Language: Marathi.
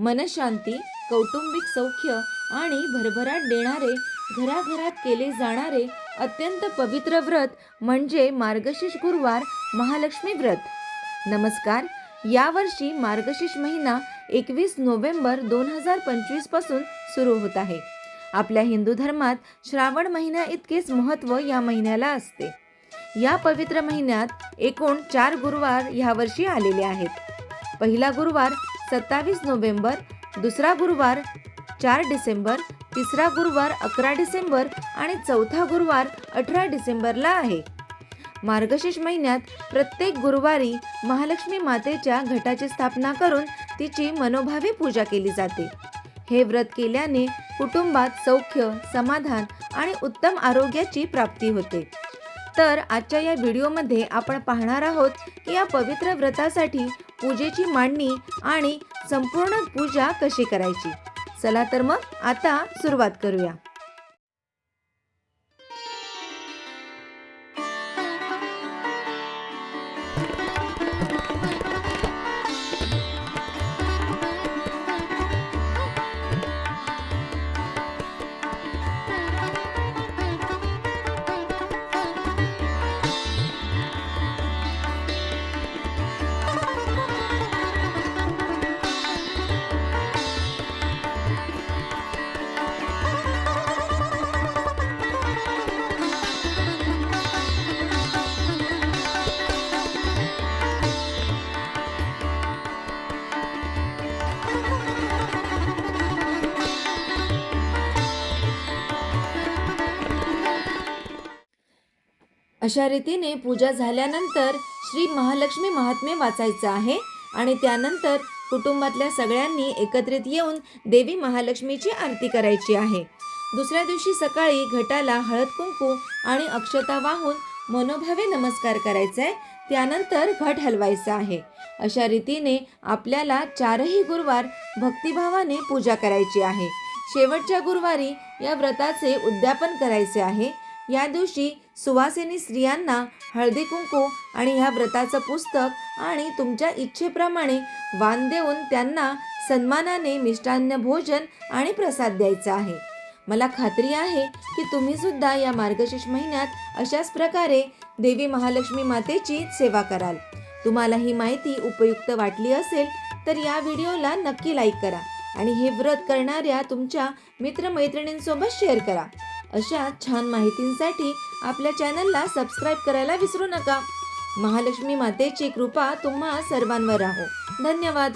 मनशांती कौटुंबिक सौख्य आणि भरभराट देणारे घराघरात केले जाणारे अत्यंत पवित्र व्रत म्हणजे मार्गशीर्ष गुरुवार महालक्ष्मी व्रत. नमस्कार यावर्षी मार्गशीर्ष महिना एकवीस नोव्हेंबर दोन हजार पंचवीसपासून सुरू होत आहे. आपल्या हिंदू धर्मात श्रावण महिन्या इतकेच महत्त्व या महिन्याला असते. या पवित्र महिन्यात एकूण चार गुरुवार ह्यावर्षी आलेले आहेत. पहिला गुरुवार सत्तावीस नोव्हेंबर दुसरा गुरुवार चार डिसेंबर तिसरा गुरुवार अकरा डिसेंबर आणि चौथा गुरुवार अठरा डिसेंबरला आहे. मार्गशीर्ष महिन्यात प्रत्येक गुरुवारी महालक्ष्मी मातेच्या घटाची स्थापना करून तिची मनोभावी पूजा केली जाते. हे व्रत केल्याने कुटुंबात सौख्य समाधान आणि उत्तम आरोग्याची प्राप्ती होते. तर आजच्या या व्हिडिओमध्ये आपण पाहणार आहोत की या पवित्र व्रतासाठी पूजेची मांडणी आणि संपूर्ण पूजा कशी करायची. चला तर मग आता सुरुवात करूया. अशा रीतीने पूजा झाल्यानंतर श्री महालक्ष्मी महात्म्य वाचायचं आहे आणि त्यानंतर कुटुंबातल्या सगळ्यांनी एकत्रित येऊन देवी महालक्ष्मीची आरती करायची आहे. दुसऱ्या दिवशी सकाळी घटाला हळद कुंकू आणि अक्षता वाहून मनोभावे नमस्कार करायचा आहे त्यानंतर घट हलवायचा आहे. अशा रीतीने आपल्याला चारही गुरुवार भक्तिभावाने पूजा करायची आहे. शेवटच्या गुरुवारी या व्रताचे उद्यापन करायचे आहे. या दिवशी सुवासिनी स्त्रियांना हळदी कुंकू आणि ह्या व्रताचं पुस्तक आणि तुमच्या इच्छेप्रमाणे वाण देऊन त्यांना सन्मानाने मिष्टान्न भोजन आणि प्रसाद द्यायचा आहे. मला खात्री आहे की तुम्ही सुद्धा या मार्गशीर्ष महिन्यात अशाच प्रकारे देवी महालक्ष्मी मातेची सेवा कराल. तुम्हाला ही माहिती उपयुक्त वाटली असेल तर या व्हिडिओला नक्की लाईक करा आणि हे व्रत करणाऱ्या तुमच्या मित्रमैत्रिणींसोबत शेअर करा. अशा छान माहितींसाठी आपल्या चॅनलला सबस्क्राईब करायला विसरू नका. महालक्ष्मी मातेची कृपा तुम्हा सर्वांवर राहो. धन्यवाद.